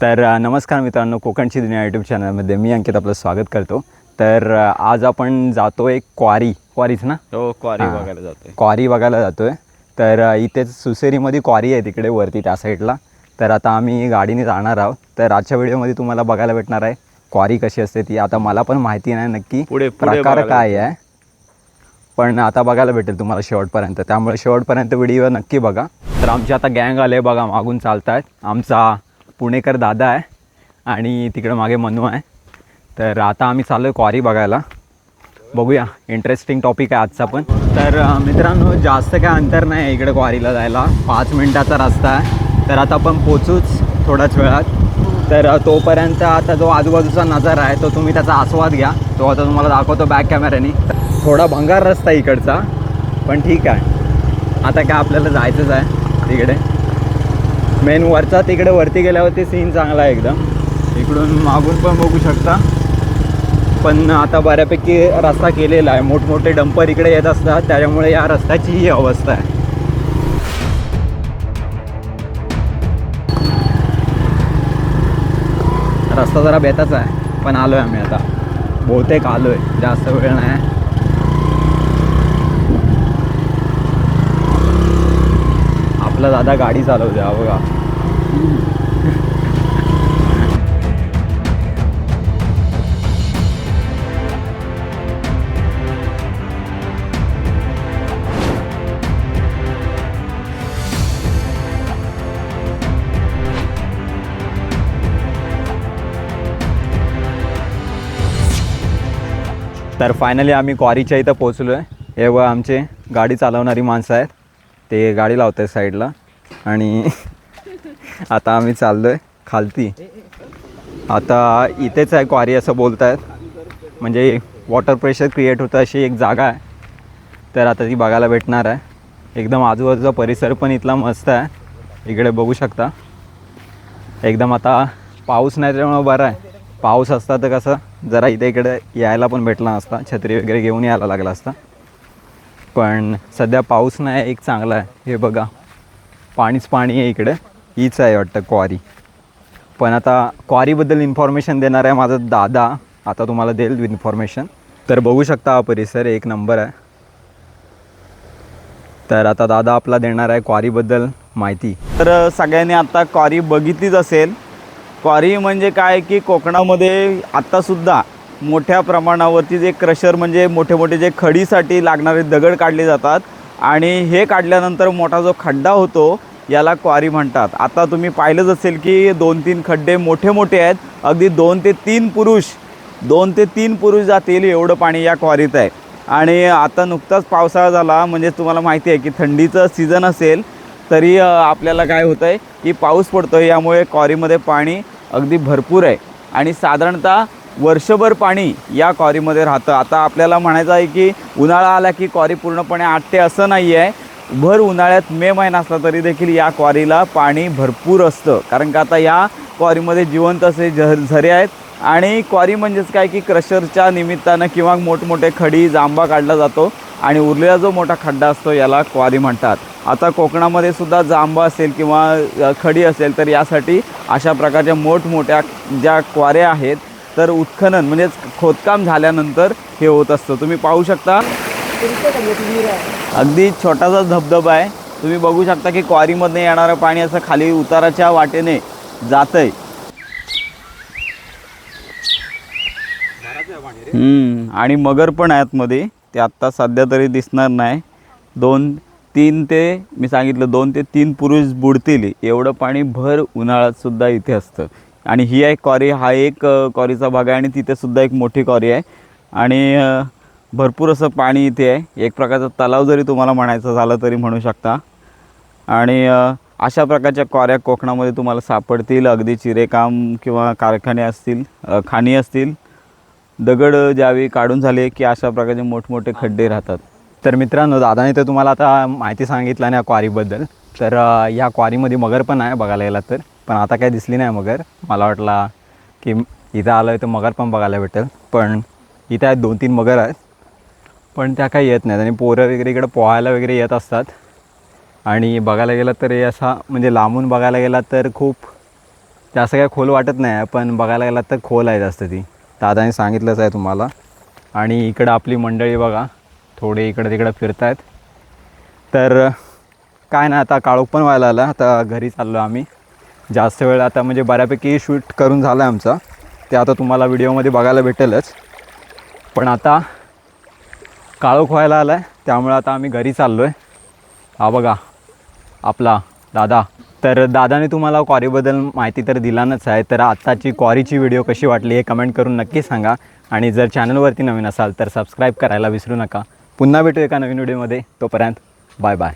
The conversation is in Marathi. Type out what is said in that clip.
तर नमस्कार मित्रांनो कोकणची दुनिया यूट्यूब चॅनलमध्ये मी अंकित आपलं स्वागत करतो. तर आज आपण जातो आहे क्वारी. क्वारीच ना? हो क्वारी. बघायला जातोय. क्वारी बघायला जातो आहे तर इथेच सुसेरीमध्ये क्वारी आहे तिकडे वरती त्या साईडला. तर आता आम्ही गाडीने जाणार आहोत. तर आजच्या व्हिडिओमध्ये तुम्हाला बघायला भेटणार आहे क्वारी कशी असते ती. आता मला पण माहिती नाही नक्की पुढे- प्रकार काय आहे. पण आता बघायला भेटेल तुम्हाला शेवटपर्यंत. त्यामुळे शेवटपर्यंत व्हिडिओ नक्की बघा. तर आमची आता गँग आले बघा मागून चालत आहेत आमचा पुणेकर दादा आहे आणि तिकडं मागे मनू आहे. तर आता आम्ही चाललो आहे क्वारी बघायला. बघूया इंटरेस्टिंग टॉपिक आहे आजचा पण. तर मित्रांनो जास्त काय अंतर नाही आहे इकडे क्वारीला जायला. पाच मिनटाचा रस्ता आहे. तर आता आपण पोचूच थोड्याच वेळात. तर तोपर्यंत आता जो आजूबाजूचा नजारा आहे तो तुम्ही त्याचा आस्वाद घ्या. तो आता तुम्हाला दाखवतो बॅक कॅमेऱ्याने थोडा भंगार रस्ता आहे इकडचा पण ठीक आहे. आता काय आपल्याला जायचंच आहे तिकडे. मेन वरचा तिकडे वरती गेल्यावरती सीन चांगला आहे एकदम. इकडून मागून पण बघू शकता. पण आता बऱ्यापैकी रस्ता केलेला आहे. मोठमोठे डंपर इकडे येत असतात. त्याच्यामुळे या रस्त्याची ही अवस्था आहे. रस्ता जरा बेताच आहे. पण आलो आहे आम्ही आता. बहुतेक आलो आहे जास्त वेळ नाही. आपला दादा गाडी चालवते हा बघा. तर फायनली आम्ही क्वारीच्या इथं पोचलो आहे हे व आमचे गाडी चालवणारी माणसं आहेत. ते गाडी लावत आहेत साईडला आणि आता आम्ही चाललो आहे खालती. आता इथेच आहे क्वारी असं बोलत आहेत म्हणजे वॉटर प्रेशर क्रिएट होतं अशी एक जागा आहे. तर आता ती बघायला भेटणार आहे. एकदम आजूबाजूचा परिसर पण इथला मस्त आहे. इकडे बघू शकता. एकदम आता पाऊस नाही त्यामुळं बरं आहे. पाऊस असता तर कसं जरा इथे इकडे यायला पण भेटला नसता. छत्री वगैरे घेऊन यायला लागला असता. पण सध्या पाऊस नाही एक चांगला आहे. हे बघा. पाणीच पाणी आहे इकडे. हीच आहे वाटतं क्वारी. पण आता क्वारीबद्दल इन्फॉर्मेशन देणार आहे माझा दादा. आता तुम्हाला देईल इन्फॉर्मेशन तर बघू शकता हा परिसर एक नंबर आहे. तर आता दादा आपला देणार आहे क्वारीबद्दल माहिती. तर सगळ्यांनी आता क्वारी बघितलीच असेल. क्वारी म्हणजे काय की कोकणामध्ये आत्तासुद्धा मोठ्या प्रमाणावरती जे क्रशर म्हणजे मोठे मोठे जे खडीसाठी लागणारे दगड काढले जातात. आणि हे काढल्यानंतर मोठा जो खड्डा होतो याला क्वारी म्हणतात. आता तुम्ही पाहिलंच असेल की दोन तीन खड्डे मोठे मोठे आहेत. अगदी दोन ते तीन पुरुष दोन ते तीन पुरुष जातील एवढं पाणी या क्वारीत आहे. आणि आता नुकताच पावसाळा झाला म्हणजे तुम्हाला माहिती आहे की थंडीचं सीझन असेल तरी आपल्याला काय होतं आहे की पाऊस पडतो आहे यामुळे क्वारीमध्ये पाणी अगदी भरपूर आहे. आणि साधारणतः वर्षभर पाणी या क्वारीमध्ये राहतं. आता आपल्याला म्हणायचं आहे की उन्हाळा आला की क्वारी पूर्णपणे आटते असं नाही आहे भर उन्हाळ्यात मे महिना असला तरी देखील या क्वारीला पाणी भरपूर असतं. कारण का आता या क्वारीमध्ये जिवंत असे झर झरे आहेत. आणि क्वारी म्हणजेच काय की क्रशरच्या निमित्तानं किंवा मोठमोठे खडी जांबा काढला जातो. आणि उरलेला जो मोठा खड्डा असतो याला क्वारी म्हणतात. आता कोकणामध्ये सुद्धा जांबा असेल किंवा खडी असेल तर यासाठी अशा प्रकारच्या मोठमोठ्या ज्या क्वाऱ्या आहेत तर उत्खनन म्हणजेच खोदकाम झाल्यानंतर हे होत असतं. तुम्ही पाहू शकता. अगदी छोटासा धबधबा आहे. तुम्ही बघू शकता की क्वारीमधनं येणारं पाणी असं खाली उताराच्या वाटेने जात आहे आणि मगर पण आहेत मध्ये ते आत्ता सध्या तरी दिसणार नाही. दोन तीन ते मी सांगितलं दोन ते तीन पुरुष बुडतील. एवढं पाणी भर उन्हाळ्यात सुद्धा इथे असतं. आणि ही आहे कॉरी हा एक क्वारीचा कॉरीचा भाग आहे आणि तिथे सुद्धा एक मोठी कॉरी आहे. आणि भरपूर असं पाणी इथे आहे. एक प्रकारचा तलाव जरी तुम्हाला म्हणायचं झालं तरी म्हणू शकता. आणि अशा प्रकारच्या कोऱ्या कोकणामध्ये तुम्हाला सापडतील अगदी चिरेकाम किंवा कारखाने असतील खाणी असतील. दगड ज्यावेळी काढून झाले की अशा प्रकारचे मोठमोठे खड्डे राहतात. तर मित्रांनो दादाने तर तुम्हाला आता माहिती सांगितलं ना या क्वारीबद्दल. तर या क्वारीमध्ये मगर पण आहे बघायला गेला तर. पण आता काय दिसली नाही मगर. मला वाटला की इथं आलं आहे तर मगर पण बघायला भेटेल. पण इथं आहेत दोन तीन मगर आहेत. पण त्या काही येत नाहीत. आणि पोरं वगैरे इकडं पोहायला वगैरे येत असतात. आणि बघायला गेलं तर हे असा म्हणजे लांबून बघायला गेला तर खूप जास्त काय खोल वाटत नाही आहे पण बघायला गेलात तर खोल आहे जास्त ती. दादाने सांगितलंच आहे तुम्हाला. आणि इकडं आपली मंडळी बघा थोडे इकडं तिकडं फिरत आहेत तर काय नाही आता काळोख पण व्हायला आला आता घरी चाललो आम्ही. जास्त वेळ आता म्हणजे बऱ्यापैकी शूट करून झालं आहे आमचा. ते आता तुम्हाला व्हिडिओमध्ये बघायला भेटेलच. पण आता काळोख व्हायला आला आहे त्यामुळे आता आम्ही घरी चाललो आहे हा बघा आपला दादा. तर दादाने तुम्हाला क्वारीबद्दल माहिती तर दिलानच आहे. तर आत्ताची क्वारीची व्हिडिओ कशी वाटली हे कमेंट करून नक्की सांगा. आणि जर चॅनलवरती नवीन असाल तर सबस्क्राईब करायला विसरू नका. पुन्हा भेटू एका नवीन व्हिडिओमध्ये. तोपर्यंत बाय बाय